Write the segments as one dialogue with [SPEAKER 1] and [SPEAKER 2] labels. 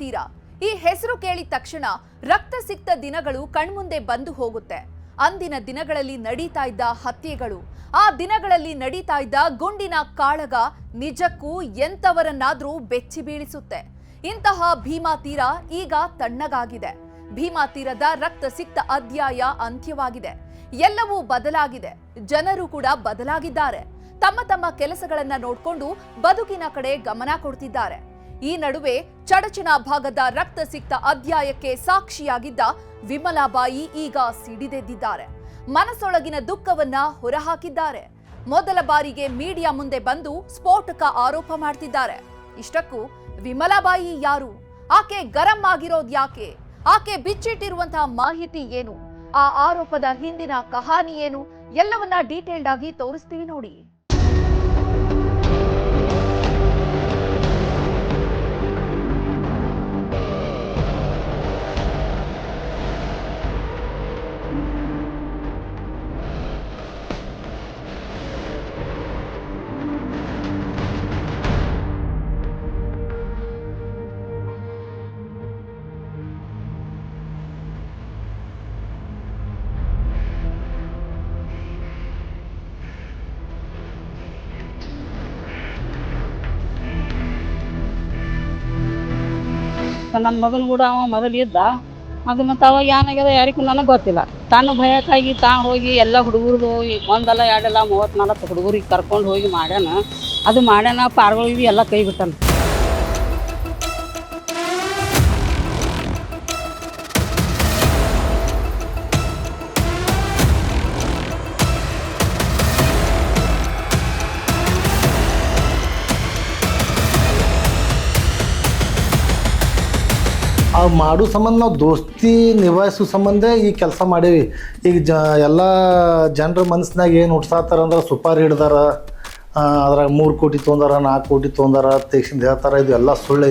[SPEAKER 1] ತೀರ. ಈ ಹೆಸರು ಕೇಳಿದ ತಕ್ಷಣ ರಕ್ತ ಸಿಕ್ತ ದಿನಗಳು ಕಣ್ಮುಂದೆ ಬಂದು ಹೋಗುತ್ತೆ. ಅಂದಿನ ದಿನಗಳಲ್ಲಿ ನಡೀತಾ ಇದ್ದ ಹತ್ಯೆಗಳು, ಆ ದಿನಗಳಲ್ಲಿ ನಡೀತಾ ಇದ್ದ ಗುಂಡಿನ ಕಾಳಗ ನಿಜಕ್ಕೂ ಎಂತವರನ್ನಾದ್ರೂ ಬೆಚ್ಚಿ ಬೀಳಿಸುತ್ತೆ. ಇಂತಹ ಭೀಮಾ ತೀರ ಈಗ ತಣ್ಣಗಾಗಿದೆ. ಭೀಮಾ ತೀರದ ರಕ್ತ ಸಿಕ್ತ ಅಧ್ಯಾಯ ಅಂತ್ಯವಾಗಿದೆ. ಎಲ್ಲವೂ ಬದಲಾಗಿದೆ. ಜನರು ಕೂಡ ಬದಲಾಗಿದ್ದಾರೆ. ತಮ್ಮ ತಮ್ಮ ಕೆಲಸಗಳನ್ನ ನೋಡ್ಕೊಂಡು ಬದುಕಿನ ಕಡೆ ಗಮನ ಕೊಡ್ತಿದ್ದಾರೆ. ಈ ನಡುವೆ ಚಡಚಣ ಭಾಗದ ರಕ್ತ ಸಿಕ್ತ ಅಧ್ಯಾಯಕ್ಕೆ ಸಾಕ್ಷಿಯಾಗಿದ್ದ ವಿಮಲಾಬಾಯಿ ಈಗ ಸಿಡಿದೆದ್ದಿದ್ದಾರೆ. ಮನಸ್ಸೊಳಗಿನ ದುಃಖವನ್ನ ಹೊರಹಾಕಿದ್ದಾರೆ. ಮೊದಲ ಬಾರಿಗೆ ಮೀಡಿಯಾ ಮುಂದೆ ಬಂದು ಸ್ಫೋಟಕ ಆರೋಪ ಮಾಡ್ತಿದ್ದಾರೆ. ಇಷ್ಟಕ್ಕೂ ವಿಮಲಾಬಾಯಿ ಯಾರು? ಆಕೆ ಗರಂ ಆಗಿರೋದ್ ಯಾಕೆ? ಆಕೆ ಬಿಚ್ಚಿಟ್ಟಿರುವಂತಹ ಮಾಹಿತಿ ಏನು? ಆ ಆರೋಪದ ಹಿಂದಿನ ಕಹಾನಿ ಏನು? ಎಲ್ಲವನ್ನ ಡೀಟೇಲ್ಡ್ ಆಗಿ ತೋರಿಸ್ತೀವಿ ನೋಡಿ.
[SPEAKER 2] ನನ್ನ ಮಗನ ಕೂಡ ಅವ ಮೊದಲು ಇದ್ದ. ಅದು ಮತ್ತು ಅವಾಗ ಏನಾಗ್ಯದ ಯಾರಿಗೂ ನನಗೆ ಗೊತ್ತಿಲ್ಲ. ತಾನು ಭಯಕ್ಕಾಗಿ ತಾ ಹೋಗಿ ಎಲ್ಲ ಹುಡುಗರದು ಒಂದಲ್ಲ ಎರಡಲ್ಲ ಮೂವತ್ತು ನಲ್ವತ್ತು ಹುಡುಗರಿಗೆ ಕರ್ಕೊಂಡು ಹೋಗಿ ಮಾಡ್ಯಾನ. ಅದು ಮಾಡ್ಯಾನ ಪಾರ್ಗಳಿಗೆ ಎಲ್ಲ ಕೈ ಬಿಟ್ಟಾನ
[SPEAKER 3] ಆ ಮಾಡೋ ಸಂಬಂಧ, ನಾವು ದೋಸ್ತಿ ನಿಭಾಯಿಸೋ ಸಂಬಂಧ ಈ ಕೆಲಸ ಮಾಡೇವಿ. ಈಗ ಜ, ಎಲ್ಲ ಜನರ ಮನಸ್ಸಿನಾಗ ಏನು ಅಂದ್ರೆ ಸುಪಾರಿ ಹಿಡ್ದಾರ ಅದ್ರಾಗ ಮೂರು ಕೋಟಿ ತೊಂದಾರ ನಾಲ್ಕು ಕೋಟಿ ತೊಂದಾರ ತಕ್ಷಣ ಹೇಳ್ತಾರೆ, ಇದು ಎಲ್ಲ ಸುಳ್ಳು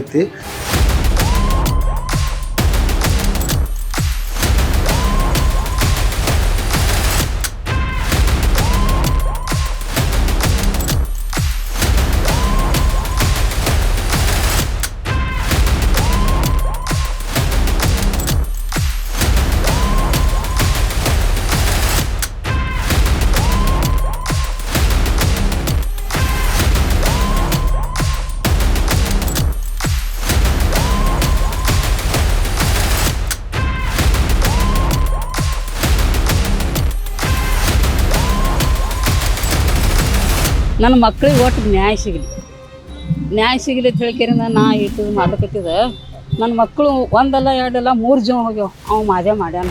[SPEAKER 2] ನನ್ನ ಮಕ್ಳಿಗೆ ಒಟ್ಟು ನ್ಯಾಯ ಸಿಗಲಿ. ನ್ಯಾಯ ಸಿಗಲಿ ಅಂತ ಹೇಳ್ಕೇರಿಂದ ನಾ ಇಟ್ಟು ಮಾಡ್ಲಿಕತ್ತಿದ. ನನ್ನ ಮಕ್ಕಳು ಒಂದಲ್ಲ ಎರಡಲ್ಲ ಮೂರು ಜನ ಹೋಗ್ಯಾವ. ಅವ ಮಾದೇ ಮಾಡ್ಯಾನ.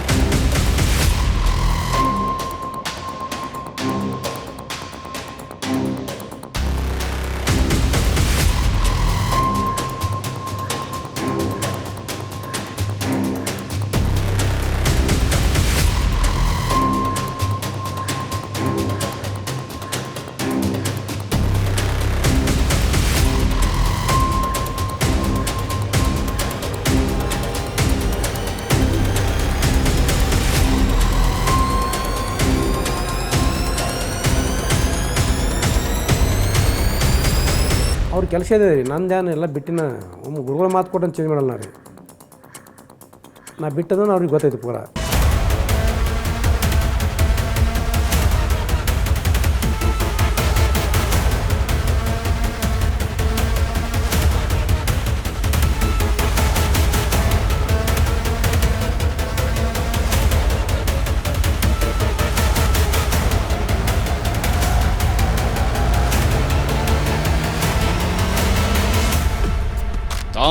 [SPEAKER 4] ಇದೆ ರೀ. ನಂದೇನು ಎಲ್ಲ ಬಿಟ್ಟಿನ ಒಮ್ಮೆ ಗುರುಗಳ ಮಾತು ಕೊಟ್ಟಂತ ಚೇಂಜ್ ಮಾಡಲ್ಲ ರೀ. ನಾ ಬಿಟ್ಟದನ್ನು ಅವ್ರಿಗೆ ಗೊತ್ತೈತಿ ಪೂರ.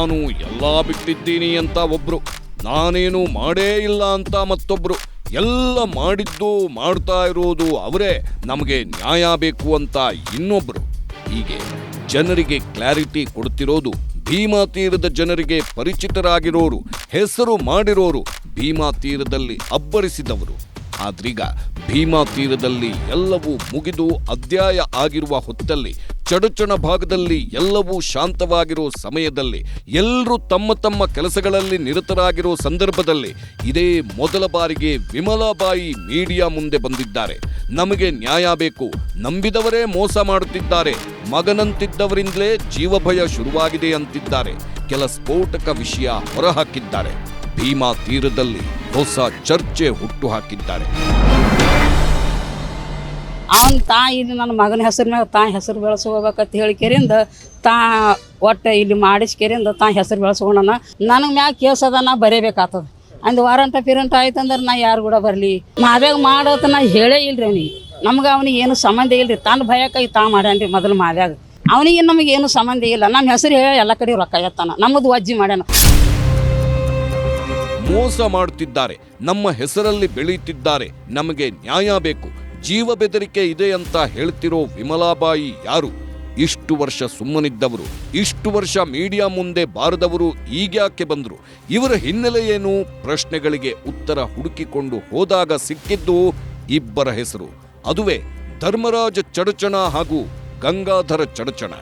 [SPEAKER 5] ತಾನು ಎಲ್ಲ ಬಿಟ್ಟಿದ್ದೀನಿ ಅಂತ ಒಬ್ರು. ನಾನೇನು ಮಾಡೇ ಇಲ್ಲ ಅಂತ ಮತ್ತೊಬ್ರು. ಎಲ್ಲ ಮಾಡಿದ್ದು, ಮಾಡ್ತಾ ಇರೋದು ಅವರೇ. ನಮಗೆ ನ್ಯಾಯ ಬೇಕು ಅಂತ ಇನ್ನೊಬ್ರು. ಹೀಗೆ ಜನರಿಗೆ ಕ್ಲಾರಿಟಿ ಕೊಡ್ತಿರೋದು, ಭೀಮಾ ತೀರದ ಜನರಿಗೆ ಪರಿಚಿತರಾಗಿರೋರು, ಹೆಸರು ಮಾಡಿರೋರು ಭೀಮಾ ತೀರದಲ್ಲಿ ಅಬ್ಬರಿಸಿದವರು. ಆದ್ರೀಗ ಭೀಮಾ ತೀರದಲ್ಲಿ ಎಲ್ಲವೂ ಮುಗಿದು ಅಧ್ಯಾಯ ಆಗಿರುವ ಹೊತ್ತಲ್ಲಿ ಚಡಚಣ ಭಾಗದಲ್ಲಿ ಎಲ್ಲವೂ ಶಾಂತವಾಗಿರೋ ಸಮಯದಲ್ಲಿ ಎಲ್ಲರೂ ತಮ್ಮ ತಮ್ಮ ಕೆಲಸಗಳಲ್ಲಿ ನಿರತರಾಗಿರೋ ಸಂದರ್ಭದಲ್ಲಿ ಇದೇ ಮೊದಲ ಬಾರಿಗೆ ವಿಮಲಾಬಾಯಿ ಮೀಡಿಯಾ ಮುಂದೆ ಬಂದಿದ್ದಾರೆ. ನಮಗೆ ನ್ಯಾಯ ಬೇಕು. ನಂಬಿದವರೇ ಮೋಸ ಮಾಡುತ್ತಿದ್ದಾರೆ. ಮಗನಂತಿದ್ದವರಿಂದಲೇ ಜೀವಭಯ ಶುರುವಾಗಿದೆ ಅಂತಿದ್ದಾರೆ. ಕೆಲ ಸ್ಫೋಟಕ ವಿಷಯ ಹೊರಹಾಕಿದ್ದಾರೆ. ಭೀಮಾ ತೀರದಲ್ಲಿ ಹೊಸ ಚರ್ಚೆ ಹುಟ್ಟು ಹಾಕಿದ್ದಾರೆ.
[SPEAKER 2] ಅವನ ತಾ ಇಲ್ಲಿ ನನ್ನ ಮಗನ ಹೆಸರು ಮ್ಯಾಗ ತಾ ಹೆಸರು ಹೇಳಿ ಕೆರಿಂದ ತಾ ಒಟ್ಟು ಇಲ್ಲಿ ಮಾಡಿಸ್ಕೆರಿಂದ ತಾ ಹೆಸರು ಬೆಳೆಸ್ಕೊಂಡನ ನನಗೆ ಮ್ಯಾಗ ಕೇಸ್ ಅದ, ನಾ ಬರೀಬೇಕಾಗ್ತದೆ ಅಂದು ವಾರಂಟ ಪಿರಂಟ ಆಯ್ತಂದ್ರೆ ನಾ ಯಾರು ಕೂಡ ಬರಲಿ. ಮಾದ್ಯಾಗ ಮಾಡೋತ ನಾ ಹೇಳೇ ಇಲ್ರಿ ಅವ್ನಿಗೆ. ನಮ್ಗೆ ಅವನಿಗೆ ಏನು ಸಂಬಂಧ ಇಲ್ರಿ. ತನ್ನ ಭಯಕ್ಕೆ ತಾ ಮಾಡ್ಯಾನ್ರಿ ಮೊದಲು ಮಾದ್ಯಾಗ ಅವನಿಗೆ ನಮಗೆ ಏನು ಸಂಬಂಧ ಇಲ್ಲ. ನಮ್ಮ ಹೆಸರು ಹೇಳಿ ಎಲ್ಲ ಕಡೆ ರೊಕ್ಕ ಎತ್ತಾನ. ನಮ್ಮದು ಅಜ್ಜಿ ಮಾಡ್ಯಾನ.
[SPEAKER 5] ಮೋಸ ಮಾಡುತ್ತಿದ್ದಾರೆ. ನಮ್ಮ ಹೆಸರಲ್ಲಿ ಬೆಳೆಯುತ್ತಿದ್ದಾರೆ ನಮಗೆ ನ್ಯಾಯ ಬೇಕು. ಜೀವ ಬೆದರಿಕೆ ಇದೆ ಅಂತ ಹೇಳ್ತಿರೋ ವಿಮಲಾಬಾಯಿ ಯಾರು? ಇಷ್ಟು ವರ್ಷ ಸುಮ್ಮನಿದ್ದವರು, ಇಷ್ಟು ವರ್ಷ ಮೀಡಿಯಾ ಮುಂದೆ ಬಾರದವರು ಈಗ್ಯಾಕೆ ಬಂದರು? ಇವರ ಹಿನ್ನೆಲೆ ಏನು? ಪ್ರಶ್ನೆಗಳಿಗೆ ಉತ್ತರ ಹುಡುಕಿಕೊಂಡು ಹೋದಾಗ ಸಿಕ್ಕಿದ್ದು ಇಬ್ಬರ ಹೆಸರು. ಅದುವೇ ಧರ್ಮರಾಜ ಚಡಚಣ ಹಾಗೂ ಗಂಗಾಧರ ಚಡಚಣ.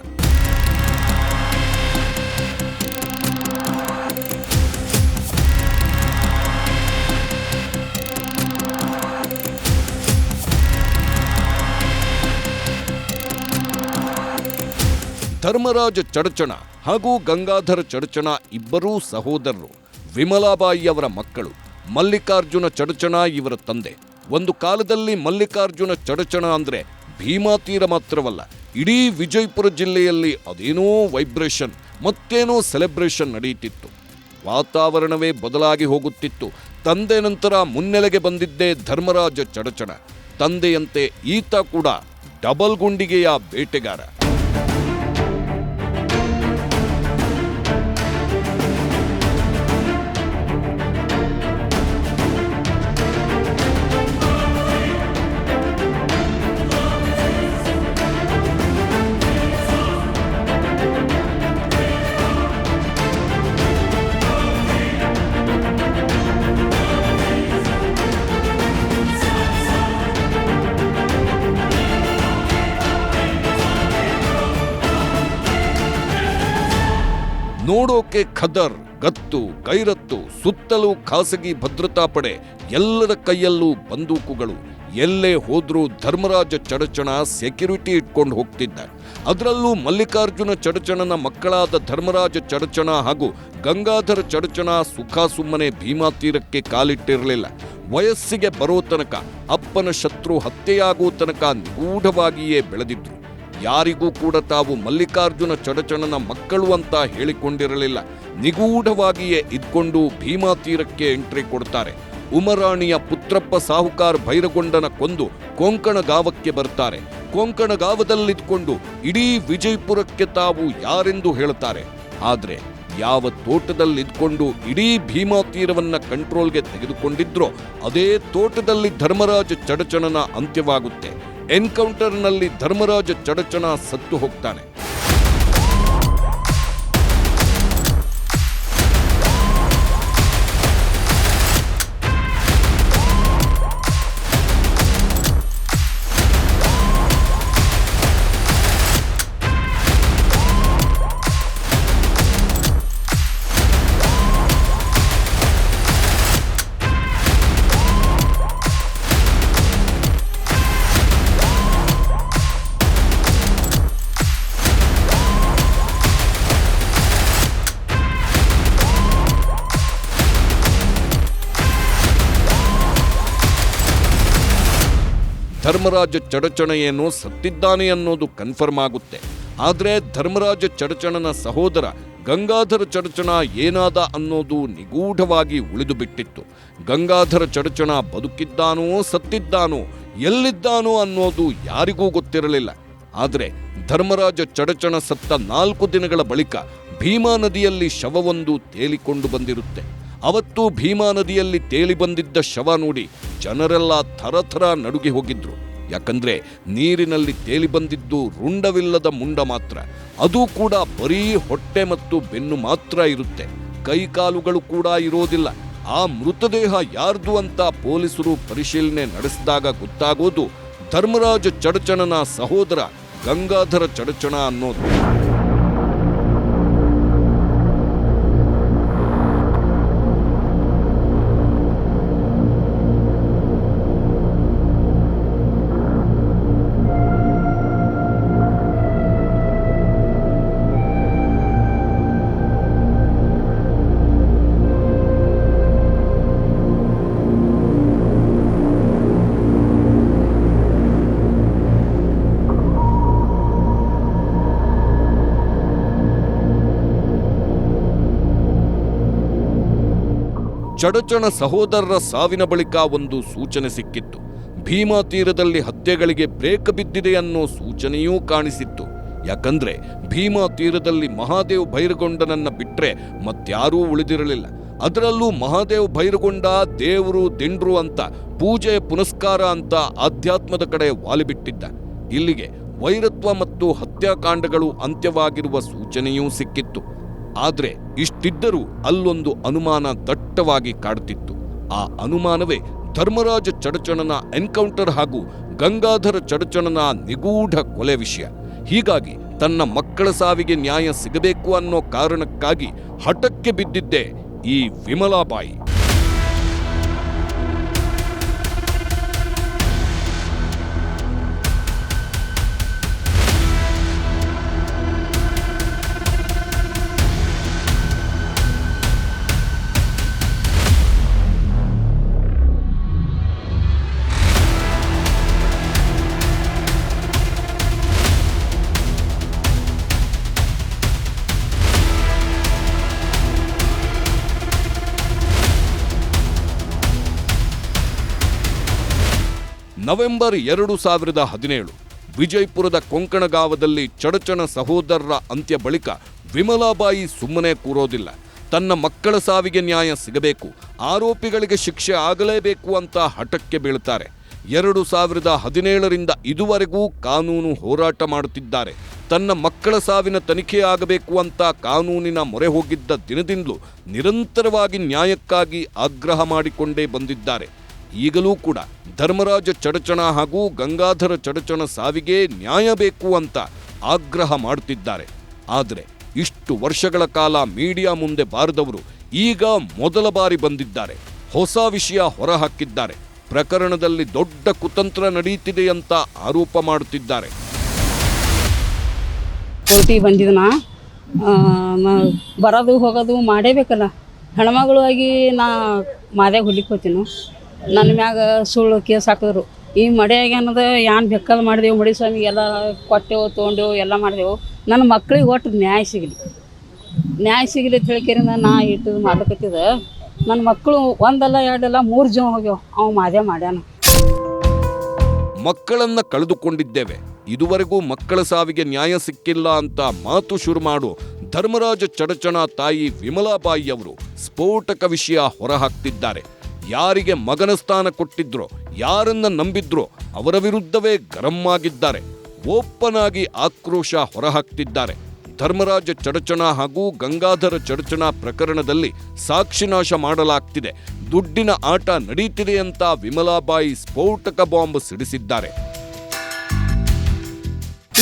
[SPEAKER 5] ಧರ್ಮರಾಜ ಚಡಚಣ ಹಾಗೂ ಗಂಗಾಧರ ಚಡಚಣ ಇಬ್ಬರೂ ಸಹೋದರರು. ವಿಮಲಾಬಾಯಿಯವರ ಮಕ್ಕಳು, ಮಲ್ಲಿಕಾರ್ಜುನ ಚಡಚಣ ಇವರ ತಂದೆ. ಒಂದು ಕಾಲದಲ್ಲಿ ಮಲ್ಲಿಕಾರ್ಜುನ ಚಡಚಣ ಅಂದರೆ ಭೀಮಾ ತೀರ ಮಾತ್ರವಲ್ಲ, ಇಡೀ ವಿಜಯಪುರ ಜಿಲ್ಲೆಯಲ್ಲಿ ಅದೇನೋ ವೈಬ್ರೇಷನ್, ಮತ್ತೇನೋ ಸೆಲೆಬ್ರೇಷನ್ ನಡೆಯುತ್ತಿತ್ತು. ವಾತಾವರಣವೇ ಬದಲಾಗಿ ಹೋಗುತ್ತಿತ್ತು. ತಂದೆ ನಂತರ ಮುನ್ನೆಲೆಗೆ ಬಂದಿದ್ದೇ ಧರ್ಮರಾಜ ಚಡಚಣ. ತಂದೆಯಂತೆ ಈತ ಕೂಡ ಡಬಲ್ ಗುಂಡಿಗೆಯ ಬೇಟೆಗಾರ. ನೋಡೋಕೆ ಖದರ್, ಗತ್ತು, ಗೈರತ್ತು, ಸುತ್ತಲೂ ಖಾಸಗಿ ಭದ್ರತಾ ಪಡೆ ಎಲ್ಲರ ಕೈಯಲ್ಲೂ ಬಂದೂಕುಗಳು. ಎಲ್ಲೇ ಹೋದ್ರೂ ಧರ್ಮರಾಜ ಚಡಚಣ ಸೆಕ್ಯೂರಿಟಿ ಇಟ್ಕೊಂಡು ಹೋಗ್ತಿದ್ದ. ಅದರಲ್ಲೂ ಮಲ್ಲಿಕಾರ್ಜುನ ಚಡಚಣನ ಮಕ್ಕಳಾದ ಧರ್ಮರಾಜ ಚಡಚಣ ಹಾಗೂ ಗಂಗಾಧರ ಚಡಚಣ ಸುಖ ಸುಮ್ಮನೆ ಭೀಮಾ ತೀರಕ್ಕೆ ಕಾಲಿಟ್ಟಿರಲಿಲ್ಲ. ವಯಸ್ಸಿಗೆ ಬರೋ ತನಕ ಅಪ್ಪನ ಶತ್ರು ಹತ್ಯೆಯಾಗೋ ತನಕ ನಿಗೂಢವಾಗಿಯೇ ಬೆಳೆದಿದ್ರು. ಯಾರಿಗೂ ಕೂಡ ತಾವು ಮಲ್ಲಿಕಾರ್ಜುನ ಚಡಚಣನ ಮಕ್ಕಳು ಅಂತ ಹೇಳಿಕೊಂಡಿರಲಿಲ್ಲ. ನಿಗೂಢವಾಗಿಯೇ ಇದ್ಕೊಂಡು ಭೀಮಾ ತೀರಕ್ಕೆ ಎಂಟ್ರಿ ಕೊಡ್ತಾರೆ. ಉಮರಾಣಿಯ ಪುತ್ರಪ್ಪ ಸಾಹುಕಾರ್ ಭೈರಗೊಂಡನ ಕೊಂದು ಕೊಂಕಣ ಗಾವಕ್ಕೆ ಬರ್ತಾರೆ. ಕೊಂಕಣ ಗಾವದಲ್ಲಿದ್ಕೊಂಡು ಇಡೀ ವಿಜಯಪುರಕ್ಕೆ ತಾವು ಯಾರೆಂದು ಹೇಳ್ತಾರೆ ಆದರೆ ಯಾವ ತೋಟದಲ್ಲಿದ್ಕೊಂಡು ಇಡೀ ಭೀಮಾ ತೀರವನ್ನ ಕಂಟ್ರೋಲ್ಗೆ ತೆಗೆದುಕೊಂಡಿದ್ರೋ ಅದೇ ತೋಟದಲ್ಲಿ ಧರ್ಮರಾಜ ಚಡಚಣನ ಅಂತ್ಯವಾಗುತ್ತೆ. ಎನ್ಕೌಂಟರ್ನಲ್ಲಿ ಧರ್ಮರಾಜ ಚಡಚಣ ಸತ್ತು ಹೋಗ್ತಾನೆ. ಧರ್ಮರಾಜ ಚಡಚಣ ಏನೋ ಸತ್ತಿದ್ದಾನೆ ಅನ್ನೋದು ಕನ್ಫರ್ಮ್ ಆಗುತ್ತೆ. ಆದರೆ ಧರ್ಮರಾಜ ಚಡಚಣನ ಸಹೋದರ ಗಂಗಾಧರ ಚಡಚಣ ಏನಾದ ಅನ್ನೋದು ನಿಗೂಢವಾಗಿ ಉಳಿದು ಬಿಟ್ಟಿತ್ತು. ಗಂಗಾಧರ ಚಡಚಣ ಬದುಕಿದ್ದಾನೋ, ಸತ್ತಿದ್ದಾನೋ, ಎಲ್ಲಿದ್ದಾನೋ ಅನ್ನೋದು ಯಾರಿಗೂ ಗೊತ್ತಿರಲಿಲ್ಲ. ಆದರೆ ಧರ್ಮರಾಜ ಚಡಚಣ ಸತ್ತ ನಾಲ್ಕು ದಿನಗಳ ಬಳಿಕ ಭೀಮಾ ನದಿಯಲ್ಲಿ ಶವವೊಂದು ತೇಲಿಕೊಂಡು ಬಂದಿರುತ್ತೆ. ಅವತ್ತು ಭೀಮಾ ನದಿಯಲ್ಲಿ ತೇಲಿ ಬಂದಿದ್ದ ಶವ ನೋಡಿ ಜನರೆಲ್ಲ ಥರಥರ ನಡುಗಿ ಹೋಗಿದ್ರು. ಯಾಕಂದ್ರೆ ನೀರಿನಲ್ಲಿ ತೇಲಿ ಬಂದಿದ್ದು ರುಂಡವಿಲ್ಲದ ಮುಂಡ ಮಾತ್ರ. ಅದು ಕೂಡ ಬರೀ ಹೊಟ್ಟೆ ಮತ್ತು ಬೆನ್ನು ಮಾತ್ರ ಇರುತ್ತೆ. ಕೈಕಾಲುಗಳು ಕೂಡ ಇರೋದಿಲ್ಲ. ಆ ಮೃತದೇಹ ಯಾರ್ದು ಅಂತ ಪೊಲೀಸರು ಪರಿಶೀಲನೆ ನಡೆಸಿದಾಗ ಗೊತ್ತಾಗೋದು ಧರ್ಮರಾಜ ಚಡಚಣನ ಸಹೋದರ ಗಂಗಾಧರ ಚಡಚಣ ಅನ್ನೋದು. ಚಡಚಣ ಸಹೋದರರ ಸಾವಿನ ಬಳಿಕ ಒಂದು ಸೂಚನೆ ಸಿಕ್ಕಿತ್ತು. ಭೀಮಾ ತೀರದಲ್ಲಿ ಹತ್ಯೆಗಳಿಗೆ ಬ್ರೇಕ್ ಬಿದ್ದಿದೆ ಅನ್ನೋ ಸೂಚನೆಯೂ ಕಾಣಿಸಿತ್ತು. ಯಾಕಂದ್ರೆ ಭೀಮಾ ತೀರದಲ್ಲಿ ಮಹಾದೇವ್ ಭೈರಗೊಂಡನನ್ನ ಬಿಟ್ರೆ ಮತ್ಯಾರೂ ಉಳಿದಿರಲಿಲ್ಲ. ಅದರಲ್ಲೂ ಮಹಾದೇವ್ ಭೈರಗೊಂಡ, ದೇವರು, ದಿಂಡ್ರು ಅಂತ ಪೂಜೆ, ಪುನಸ್ಕಾರ ಅಂತ ಆಧ್ಯಾತ್ಮದ ಕಡೆ ವಾಲಿಬಿಟ್ಟಿದ್ದ ಇಲ್ಲಿಗೆ ವೈರತ್ವ ಮತ್ತು ಹತ್ಯಾಕಾಂಡಗಳು ಅಂತ್ಯವಾಗಿರುವ ಸೂಚನೆಯೂ ಸಿಕ್ಕಿತ್ತು. ಆದ್ರೆ ಇಷ್ಟಿದ್ದರೂ ಅಲ್ಲೊಂದು ಅನುಮಾನ ದಟ್ಟವಾಗಿ ಕಾಡುತ್ತಿತ್ತು. ಆ ಅನುಮಾನವೇ ಧರ್ಮರಾಜ ಚಡಚಣನ ಎನ್ಕೌಂಟರ್ ಹಾಗೂ ಗಂಗಾಧರ ಚಡಚಣನ ನಿಗೂಢ ಕೊಲೆ ವಿಷಯ. ಹೀಗಾಗಿ ತನ್ನ ಮಕ್ಕಳ ಸಾವಿಗೆ ನ್ಯಾಯ ಸಿಗಬೇಕು ಅನ್ನೋ ಕಾರಣಕ್ಕಾಗಿ ಹಠಕ್ಕೆ ಬಿದ್ದಿದ್ದೆ ಈ ವಿಮಲಾಬಾಯಿ. ನವೆಂಬರ್ ಎರಡು ಸಾವಿರದ ಹದಿನೇಳು, ವಿಜಯಪುರದ ಕೊಂಕಣಗಾವದಲ್ಲಿ ಚಡಚಣ ಸಹೋದರರ ಅಂತ್ಯ ಬಳಿಕ ವಿಮಲಾಬಾಯಿ ಸುಮ್ಮನೆ ಕೂರೋದಿಲ್ಲ. ತನ್ನ ಮಕ್ಕಳ ಸಾವಿಗೆ ನ್ಯಾಯ ಸಿಗಬೇಕು, ಆರೋಪಿಗಳಿಗೆ ಶಿಕ್ಷೆ ಆಗಲೇಬೇಕು ಅಂತ ಹಠಕ್ಕೆ ಬೀಳ್ತಾರೆ. ಎರಡು ಸಾವಿರದ ಹದಿನೇಳರಿಂದ ಇದುವರೆಗೂ ಕಾನೂನು ಹೋರಾಟ ಮಾಡುತ್ತಿದ್ದಾರೆ. ತನ್ನ ಮಕ್ಕಳ ಸಾವಿನ ತನಿಖೆ ಆಗಬೇಕು ಅಂತ ಕಾನೂನಿನ ಮೊರೆ ಹೋಗಿದ್ದ ದಿನದಿಂದಲೂ ನಿರಂತರವಾಗಿ ನ್ಯಾಯಕ್ಕಾಗಿ ಆಗ್ರಹ ಮಾಡಿಕೊಂಡೇ ಬಂದಿದ್ದಾರೆ. ಈಗಲೂ ಕೂಡ ಧರ್ಮರಾಜ ಚಡಚಣ ಹಾಗೂ ಗಂಗಾಧರ ಚಡಚಣ ಸಾವಿಗೆ ನ್ಯಾಯ ಬೇಕು ಅಂತ ಆಗ್ರಹ ಮಾಡುತ್ತಿದ್ದಾರೆ ಆದರೆ ಇಷ್ಟು ವರ್ಷಗಳ ಕಾಲ ಮೀಡಿಯಾ ಮುಂದೆ ಬಾರದವರು ಈಗ ಮೊದಲ ಬಾರಿ ಬಂದಿದ್ದಾರೆ. ಹೊಸ ವಿಷಯ ಹೊರಹಾಕಿದ್ದಾರೆ. ಪ್ರಕರಣದಲ್ಲಿ ದೊಡ್ಡ ಕುತಂತ್ರ ನಡೆಯುತ್ತಿದೆ ಅಂತ ಆರೋಪ ಮಾಡುತ್ತಿದ್ದಾರೆ
[SPEAKER 2] ಬರೋದು ಹೋಗೋದು ಮಾಡೇಬೇಕಲ್ಲ ಹೆಣ್ಮಗಳು ಆಗಿ ನಾ ಮಾದ್ಯಾಗ ಹೋಗ್ತೀನಿ ನನ್ನ ಮ್ಯಾಗ ಸುಳ್ಳು ಕೇಸ್ ಹಾಕಿದ್ರು. ಈ ಮಡ್ಯಾಗ ಏನದ ಏನು ಬೆಕ್ಕಲ್ ಮಾಡಿದೆವು ಮಡಿ ಸ್ವಾಮಿಗೆ ಎಲ್ಲ ಕೊಟ್ಟೆವು, ತೊಗೊಂಡೆವು, ಎಲ್ಲ ಮಾಡಿದೆವು. ನನ್ನ ಮಕ್ಳಿಗೆ ಒಟ್ಟು ನ್ಯಾಯ ಸಿಗಲಿ. ನ್ಯಾಯ ಸಿಗಲಿ ಅಂತ ನಾ ಇಟ್ಟು ಮಾಡ್ಲಕತ್ತಿದ ನನ್ನ ಮಕ್ಕಳು ಒಂದಲ್ಲ, ಎರಡಲ್ಲ, ಮೂರು ಜನ ಹೋಗ್ಯವು. ಅವ ಮಾದೇ ಮಾಡ್ಯಾನ.
[SPEAKER 5] ಮಕ್ಕಳನ್ನ ಕಳೆದುಕೊಂಡಿದ್ದೇವೆ. ಇದುವರೆಗೂ ಮಕ್ಕಳ ಸಾವಿಗೆ ನ್ಯಾಯ ಸಿಕ್ಕಿಲ್ಲ ಅಂತ ಮಾತು ಶುರು ಮಾಡು. ಧರ್ಮರಾಜ ಚಡಚಣ ತಾಯಿ ವಿಮಲಾಬಾಯಿ ಅವರು ಸ್ಫೋಟಕ ವಿಷಯ ಹೊರಹಾಕ್ತಿದ್ದಾರೆ. ಯಾರಿಗೆ ಮಗನ ಸ್ಥಾನ ಕೊಟ್ಟಿದ್ರೋ, ಯಾರನ್ನ ನಂಬಿದ್ರೋ ಅವರ ವಿರುದ್ಧವೇ ಗರಂ ಆಗಿದ್ದಾರೆ. ಓಪನ್ ಆಗಿ ಆಕ್ರೋಶ ಹೊರಹಾಕ್ತಿದ್ದಾರೆ. ಧರ್ಮರಾಜ ಚಡಚಣ ಹಾಗೂ ಗಂಗಾಧರ ಚಡಚಣ ಪ್ರಕರಣದಲ್ಲಿ ಸಾಕ್ಷಿನಾಶ ಮಾಡಲಾಗ್ತಿದೆ. ದುಡ್ಡಿನ ಆಟ ನಡೀತಿದೆ ಅಂತ ವಿಮಲಾಬಾಯಿ ಸ್ಫೋಟಕ ಬಾಂಬ್ ಸಿಡಿಸಿದ್ದಾರೆ.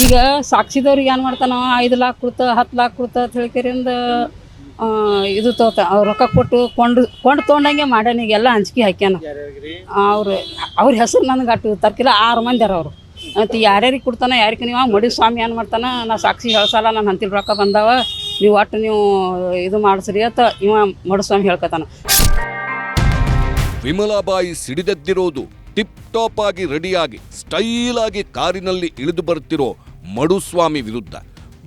[SPEAKER 2] ಈಗ ಸಾಕ್ಷಿದವ್ರಿಗೆ ಏನು ಮಾಡ್ತಾನ ಐದು ಲಾಖ ಕೊಡ್ತ, ಹತ್ತು ಲಾಕ್ ಕೊಡ್ತ ಇದು ತೋತ, ಅವ್ರು ರೊಕ್ಕ ಕೊಟ್ಟು ಕೊಂಡು ಕೊಂಡು ತೊಗೊಂಡಂಗೆ ಮಾಡ್ಯಾನ ಈಗ ಎಲ್ಲ ಹಂಚಿಕೆ ಹಾಕ್ಯಾನ. ಅವ್ರು, ಅವ್ರ ಹೆಸರು ನನಗೆ ಅಟ್ಟು ತರ್ಕಿಲ್ಲ, ಆರು ಮಂದಿ ಅರ ಅವರು. ಮತ್ತು ಯಾರ್ಯಾರಿಗೆ ಕೊಡ್ತಾನೆ, ಯಾರಿಗೆ ನೀವು ಮಡಿ ಸ್ವಾಮಿ ಏನು ಮಾಡ್ತಾನೆ? ನಾ ಸಾಕ್ಷಿ ಹೇಳ್ಸಲ್ಲ, ನಾನು ಹಂತಿಲ್ ರೊಕ್ಕ ಬಂದಾವ, ನೀವು ಒಟ್ಟು ನೀವು ಇದು ಮಾಡಿಸ್ರಿ ಅಂತ ಇವ ಮಡುಸ್ವಾಮಿ ಹೇಳ್ಕೊತಾನ.
[SPEAKER 5] ವಿಮಲಾಬಾಯಿ ಸಿಡಿದೆದ್ದಿರೋದು ಟಿಪ್ ಟಾಪ್ ಆಗಿ ರೆಡಿಯಾಗಿ, ಸ್ಟೈಲ್ ಆಗಿ ಕಾರಿನಲ್ಲಿ ಇಳಿದು ಬರ್ತಿರೋ ಮಡುಸ್ವಾಮಿ ವಿರುದ್ಧ.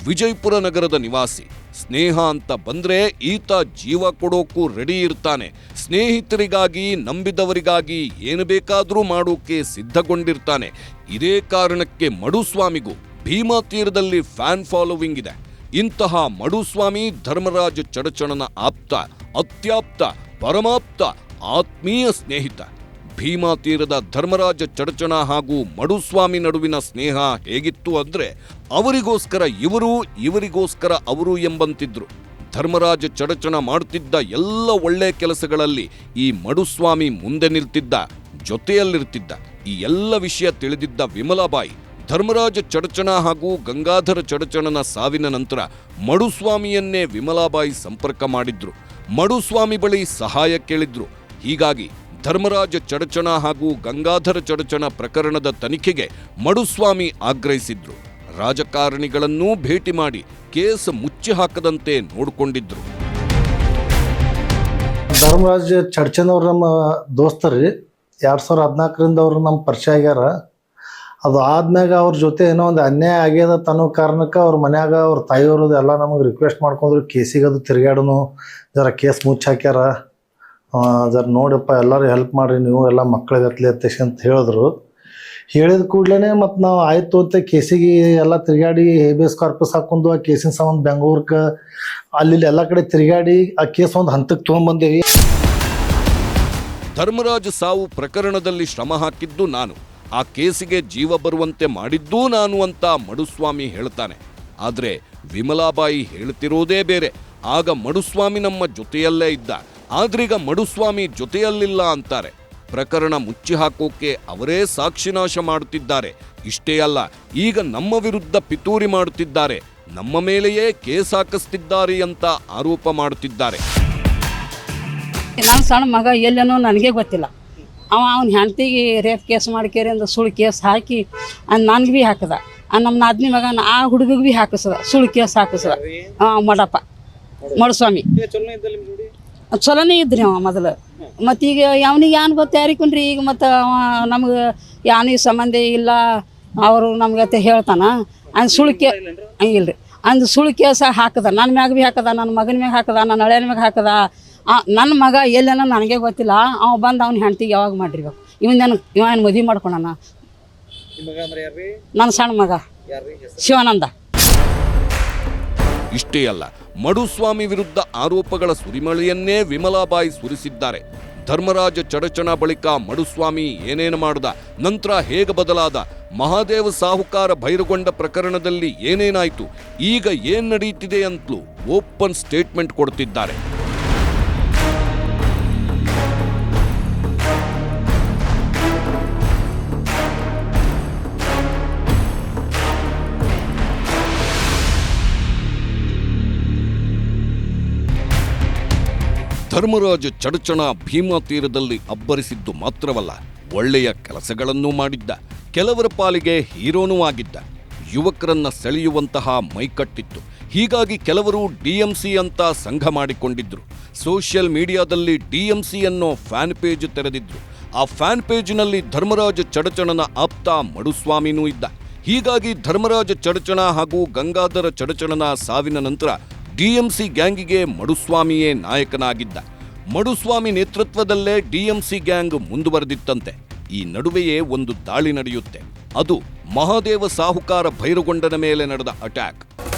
[SPEAKER 5] ವಿಜಯಪುರ ನಗರದ ನಿವಾಸಿ. ಸ್ನೇಹ ಅಂತ ಬಂದರೆ ಈತ ಜೀವ ಕೊಡೋಕ್ಕೂ ರೆಡಿ ಇರ್ತಾನೆ. ಸ್ನೇಹಿತರಿಗಾಗಿ, ನಂಬಿದವರಿಗಾಗಿ ಏನು ಬೇಕಾದರೂ ಮಾಡೋಕ್ಕೆ ಸಿದ್ಧಗೊಂಡಿರ್ತಾನೆ. ಇದೇ ಕಾರಣಕ್ಕೆ ಮಡುಸ್ವಾಮಿಗೂ ಭೀಮಾ ತೀರದಲ್ಲಿ ಫ್ಯಾನ್ ಫಾಲೋವಿಂಗ್ ಇದೆ. ಇಂತಹ ಮಡುಸ್ವಾಮಿ ಧರ್ಮರಾಜ ಚಡಚಣನ ಆಪ್ತ, ಅತ್ಯಾಪ್ತ, ಪರಮಾಪ್ತ, ಆತ್ಮೀಯ ಸ್ನೇಹಿತ. ಭೀಮಾ ತೀರದ ಧರ್ಮರಾಜ ಚಡಚಣ ಹಾಗೂ ಮಡುಸ್ವಾಮಿ ನಡುವಿನ ಸ್ನೇಹ ಹೇಗಿತ್ತು ಅಂದರೆ ಅವರಿಗೋಸ್ಕರ ಇವರು, ಇವರಿಗೋಸ್ಕರ ಅವರು ಎಂಬಂತಿದ್ರು. ಧರ್ಮರಾಜ ಚಡಚಣ ಮಾಡುತ್ತಿದ್ದ ಎಲ್ಲ ಒಳ್ಳೆ ಕೆಲಸಗಳಲ್ಲಿ ಈ ಮಡುಸ್ವಾಮಿ ಮುಂದೆ ನಿಲ್ತಿದ್ದ, ಜೊತೆಯಲ್ಲಿರ್ತಿದ್ದ ಈ ಎಲ್ಲ ವಿಷಯ ತಿಳಿದಿದ್ದ ವಿಮಲಾಬಾಯಿ, ಧರ್ಮರಾಜ ಚಡಚಣ ಹಾಗೂ ಗಂಗಾಧರ ಚಡಚಣನ ಸಾವಿನ ನಂತರ ಮಡುಸ್ವಾಮಿಯನ್ನೇ ವಿಮಲಾಬಾಯಿ ಸಂಪರ್ಕ ಮಾಡಿದ್ರು. ಮಡುಸ್ವಾಮಿ ಬಳಿ ಸಹಾಯ ಕೇಳಿದ್ರು. ಹೀಗಾಗಿ ಧರ್ಮರಾಜ ಚಡಚಣ ಹಾಗೂ ಗಂಗಾಧರ ಚಡಚಣ ಪ್ರಕರಣದ ತನಿಖೆಗೆ ಮಡುಸ್ವಾಮಿ ಆಗ್ರಹಿಸಿದ್ರು. ರಾಜಕಾರಣಿಗಳನ್ನೂ ಭೇಟಿ ಮಾಡಿ ಕೇಸ್ ಮುಚ್ಚಿ ಹಾಕದಂತೆ ನೋಡಿಕೊಂಡಿದ್ರು.
[SPEAKER 3] ಧರ್ಮರಾಜ್ ಚಡ್ಚನವ್ರು ನಮ್ಮ ದೋಸ್ತರಿ ಎರಡು ಸಾವಿರದ ಹದಿನಾಲ್ಕರಿಂದ ಅವರು ನಮ್ಮ ಪರಿಚಯ ಆಗ್ಯಾರ. ಅದು ಆದ್ಮ್ಯಾಗ ಅವ್ರ ಜೊತೆ ಏನೋ ಒಂದು ಅನ್ಯಾಯ ಆಗ್ಯದ ಅನ್ನೋ ಕಾರಣಕ್ಕೆ ಅವ್ರ ಮನ್ಯಾಗ ಅವ್ರ ತಾಯಿಯವ್ರದ್ದು ಎಲ್ಲ ನಮಗೆ ರಿಕ್ವೆಸ್ಟ್ ಮಾಡ್ಕೊಂಡ್ರು ಕೇಸಿಗೆ ಅದು ತಿರ್ಗ್ಯಾಡನು ಜರ ಕೇಸ್ ಮುಚ್ಚಿ ಹಾಕ್ಯಾರ. ಆ, ಜರ ನೋಡಪ್ಪ, ಎಲ್ಲರೂ ಹೆಲ್ಪ್ ಮಾಡ್ರಿ ನೀವು, ಎಲ್ಲ ಮಕ್ಕಳಿಗೆ ಅತ್ಲಿ ಅತ್ಯಕ್ಷ ಅಂತ ಹೇಳಿದ್ರು. ಹೇಳಿದ ಕೂಡಲೇ ಮತ್ತು ನಾವು ಆಯಿತು ಅಂತ ಕೇಸಿಗೆ ಎಲ್ಲ ತಿರುಗಾಡಿ ಹೇಬಿಯಸ್ ಕಾರ್ಪಸ್ ಹಾಕೊಂಡು ಆ ಕೇಸಿನ ಸಂಬಂಧ ಬೆಂಗಳೂರಿಗೆ ಅಲ್ಲಿ ಎಲ್ಲ ಕಡೆ ತಿರುಗಾಡಿ ಆ ಕೇಸ್ ಒಂದು ಹಂತಕ್ಕೆ ತೊಗೊಂಡ್ಬಂದೇವಿ
[SPEAKER 5] ಧರ್ಮರಾಜ್ ಸಾವು ಪ್ರಕರಣದಲ್ಲಿ ಶ್ರಮ ಹಾಕಿದ್ದು ನಾನು. ಆ ಕೇಸಿಗೆ ಜೀವ ಬರುವಂತೆ ಮಾಡಿದ್ದೂ ನಾನು ಅಂತ ಮಡುಸ್ವಾಮಿ ಹೇಳ್ತಾನೆ. ಆದ್ರೆ ವಿಮಲಾಬಾಯಿ ಹೇಳ್ತಿರೋದೇ ಬೇರೆ. ಆಗ ಮಡುಸ್ವಾಮಿ ನಮ್ಮ ಜೊತೆಯಲ್ಲೇ ಇದ್ದ. ಆದ್ರೀಗ ಮಡುಸ್ವಾಮಿ ಜೊತೆಯಲ್ಲಿಲ್ಲ ಅಂತಾರೆ. ಪ್ರಕರಣ ಮುಚ್ಚಿ ಹಾಕೋಕೆ ಅವರೇ ಸಾಕ್ಷಿನಾಶ ಮಾಡುತ್ತಿದ್ದಾರೆ. ಇಷ್ಟೇ ಅಲ್ಲ, ಈಗ ನಮ್ಮ ವಿರುದ್ಧ ಪಿತೂರಿ ಮಾಡುತ್ತಿದ್ದಾರೆ. ನಮ್ಮ ಮೇಲೆಯೇ ಕೇಸ್ ಹಾಕಿಸ್ತಿದ್ದಾರೆ ಅಂತ ಆರೋಪ ಮಾಡುತ್ತಿದ್ದಾರೆ.
[SPEAKER 2] ನನ್ನ ಸಣ್ಣ ಮಗ ಎಲ್ಲೇನೋ ನನಗೆ ಗೊತ್ತಿಲ್ಲ. ಅವ ಅವ್ನ ಹೆಂಡತಿಗೆ ರೇಪ್ ಕೇಸ್ ಮಾಡ್ಕೇರಿ ಅಂತ ಸುಳ್ಳು ಕೇಸ್ ಹಾಕಿ ನನಗೆ ಭೀ ಹಾಕದ. ನಮ್ಮ ನಾದ್ನಿ ಮಗನ ಆ ಹುಡುಗಿಗೆ ಭೀ ಹಾಕಿಸದ, ಸುಳ್ಳು ಕೇಸ್ ಹಾಕಿಸದ. ಮಡಪ್ಪ, ಮಡಸ್ವಾಮಿ. ಚಲೋನೇ ಇದ್ರಿ ಅವ ಮೊದಲು. ಮತ್ತೀಗ ಅವನಿಗೆ ಏನು ಗೊತ್ತು ಕುನ್ರಿ ಈಗ ಮತ್ತು ಅವ ನಮ್ಗೆ ಯಾನಿಗೆ ಸಂಬಂಧ ಇಲ್ಲ ಅವರು ನಮ್ಗೆ ಅಂತ ಹೇಳ್ತಾನ ಅಂದ್ ಸುಳ್ಳು ಕೇ ಇಲ್ರಿ ಅಂದ್ ಸುಳ್ಳು ಕೇಸ ಹಾಕದ ನನ್ನ ಮ್ಯಾಗ ಭೀ ಹಾಕದ ನನ್ನ ಮಗನ ಮ್ಯಾಗ ಹಾಕದ ನನ್ನ ಹಳೆಯನ ಮ್ಯಾಗ ಹಾಕದ ಆ, ನನ್ನ ಮಗ ಎಲ್ಲನ ನನಗೆ ಗೊತ್ತಿಲ್ಲ ಅವ ಬಂದು ಅವ್ನ ಹೆಂಡ್ತಿಗೆ ಯಾವಾಗ ಮಾಡಿರ್ಬೇಕು. ಇವನ್ ನನ್ ಇವ ಏನು ಮದುವೆ ಮಾಡ್ಕೊಳಣ ನನ್ನ ಸಣ್ಣ ಮಗ. ಶಿವಾನಂದ.
[SPEAKER 5] ಇಷ್ಟೇ ಅಲ್ಲ. ಮಡುಸ್ವಾಮಿ ವಿರುದ್ಧ ಆರೋಪಗಳ ಸುರಿಮಳೆಯನ್ನೇ ವಿಮಲಾಬಾಯಿ ಸುರಿಸಿದ್ದಾರೆ. ಧರ್ಮರಾಜ ಚಡಚಣ ಬಳಿಕ ಮಡುಸ್ವಾಮಿ ಏನೇನು ಮಾಡಿದ, ನಂತರ ಹೇಗೆ ಬದಲಾದ, ಮಹಾದೇವ ಸಾಹುಕಾರ ಭೈರಗೊಂಡ ಪ್ರಕರಣದಲ್ಲಿ ಏನೇನಾಯಿತು, ಈಗ ಏನು ನಡೆಯುತ್ತಿದೆ ಅಂತಲೂ ಓಪನ್ ಸ್ಟೇಟ್ಮೆಂಟ್ ಕೊಡ್ತಿದ್ದಾರೆ. ಧರ್ಮರಾಜ ಚಡಚಣ ಭೀಮಾ ತೀರದಲ್ಲಿ ಅಬ್ಬರಿಸಿದ್ದು ಮಾತ್ರವಲ್ಲ, ಒಳ್ಳೆಯ ಕೆಲಸಗಳನ್ನೂ ಮಾಡಿದ್ದ, ಕೆಲವರ ಪಾಲಿಗೆ ಹೀರೋನೂ ಆಗಿದ್ದ, ಯುವಕರನ್ನ ಸೆಳೆಯುವಂತಹ ಮೈಕಟ್ಟಿತ್ತು ಹೀಗಾಗಿ ಕೆಲವರು ಡಿಎಂಸಿ ಅಂತ ಸಂಘ ಮಾಡಿಕೊಂಡಿದ್ರು. ಸೋಷಿಯಲ್ ಮೀಡಿಯಾದಲ್ಲಿ ಡಿಎಂಸಿ ಅನ್ನೋ ಫ್ಯಾನ್ ಪೇಜ್ ತೆರೆದಿದ್ರು. ಆ ಫ್ಯಾನ್ ಪೇಜ್ನಲ್ಲಿ ಧರ್ಮರಾಜ ಚಡಚಣನ ಆಪ್ತ ಮಡುಸ್ವಾಮಿನೂ ಇದ್ದ. ಹೀಗಾಗಿ ಧರ್ಮರಾಜ ಚಡಚಣ ಹಾಗೂ ಗಂಗಾಧರ ಚಡಚಣನ ಸಾವಿನ ನಂತರ ಡಿಎಂಸಿ ಗ್ಯಾಂಗಿಗೆ ಮಡುಸ್ವಾಮಿಯೇ ನಾಯಕನಾಗಿದ್ದ. ಮಡುಸ್ವಾಮಿ ನೇತೃತ್ವದಲ್ಲೇ ಡಿಎಂಸಿ ಗ್ಯಾಂಗ್ ಮುಂದುವರೆದಿತ್ತಂತೆ. ಈ ನಡುವೆಯೇ ಒಂದು ದಾಳಿ ನಡೆಯುತ್ತೆ. ಅದು ಮಹಾದೇವ ಸಾಹುಕಾರ ಭೈರುಗೊಂಡನ ಮೇಲೆ ನಡೆದ ಅಟ್ಯಾಕ್.